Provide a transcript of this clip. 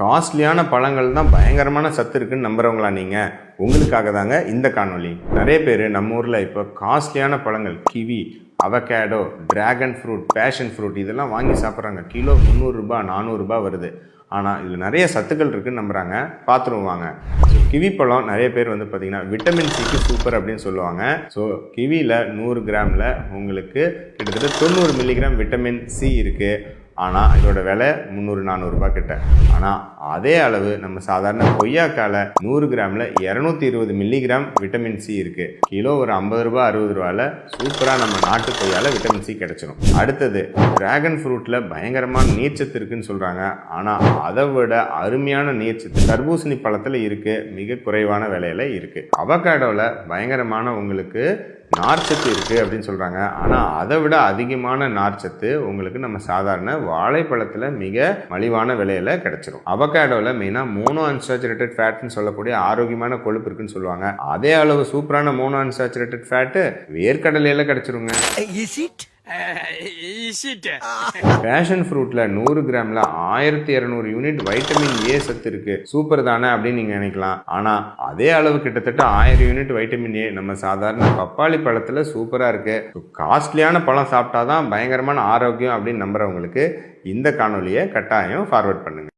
காஸ்ட்லியான பழங்கள் தான் பயங்கரமான சத்து இருக்குன்னு நம்புறவங்களா நீங்க? உங்களுக்காக தாங்க இந்த காணொளி. நிறைய பேர் நம்ம ஊர்ல இப்போ காஸ்ட்லியான பழங்கள் kiwi avocado dragon fruit passion fruit இதெல்லாம் வாங்கி சாப்பிட்றாங்க. கிலோ முந்நூறுரூபா நானூறுரூபா வருது. ஆனால் இதில் நிறைய சத்துக்கள் இருக்குன்னு நம்புகிறாங்க பார்த்துருவாங்க வாங்க. கிவி பழம் நிறைய பேர் வந்து பார்த்தீங்கன்னா விட்டமின் சிக்கு சூப்பர் அப்படின்னு சொல்லுவாங்க. ஸோ கிவியில் நூறு கிராமில் உங்களுக்கு கிட்டத்தட்ட தொண்ணூறு மில்லிகிராம் விட்டமின் சி இருக்குது ஆனால் இதோட விலை முந்நூறு நானூறுரூபா கிட்ட. ஆனால் அதே அளவு நம்ம சாதாரண கொய்யாக்கால நூறு கிராமில் இரநூத்தி இருபது மில்லிகிராம் விட்டமின் சி இருக்குது கிலோ ஒரு ஐம்பது ரூபா அறுபது ரூபாயில் சூப்பராக நம்ம நாட்டு கொய்யால விட்டமின் சி கிடச்சிடும் அடுத்தது டிராகன் ஃப்ரூட்டில் பயங்கரமான நீர்ச்சத்து இருக்குன்னு சொல்கிறாங்க ஆனால் அதை விட அருமையான நீர்ச்சத்து தர்பூசணி பழத்தில் இருக்குது மிக குறைவான விலையில இருக்குது அவகாடோவில் பயங்கரமான உங்களுக்கு நார்ச்சத்து இருக்குது அப்படின்னு சொல்கிறாங்க ஆனால் அதை விட அதிகமான நார்ச்சத்து உங்களுக்கு நம்ம சாதாரண வாழைப்பழத்தில் மிக மலிவான விலையில் கிடைச்சிரும். அவகேடோவில் மெயினாக மோனோ அன்சாச்சுரேட்டட் ஃபேட்னு சொல்லக்கூடிய ஆரோக்கியமான கொழுப்பு இருக்குன்னு சொல்லுவாங்க. அதே அளவு சூப்பரான மோனோ அன்சாச்சுரேட்டட் ஃபேட்டு வேர்க்கடலையில் கிடைச்சிருங்க. Eh, பேஷன் ஃப்ரூட்டில் நூறு கிராமில் ஆயிரத்தி இரநூறு யூனிட் வைட்டமின் ஏ சத்து இருக்கு. சூப்பர் தானே அப்படின்னு நீங்கள் நினைக்கலாம். ஆனால் அதே அளவு கிட்டத்தட்ட ஆயிரம் யூனிட் வைட்டமின் ஏ நம்ம சாதாரண பப்பாளி பழத்தில் சூப்பராக இருக்கு. காஸ்ட்லியான பழம் சாப்பிட்டாதான் பயங்கரமான ஆரோக்கியம் அப்படின்னு நம்புறவங்களுக்கு இந்த காணொலியை கட்டாயம் ஃபார்வர்ட் பண்ணுங்க.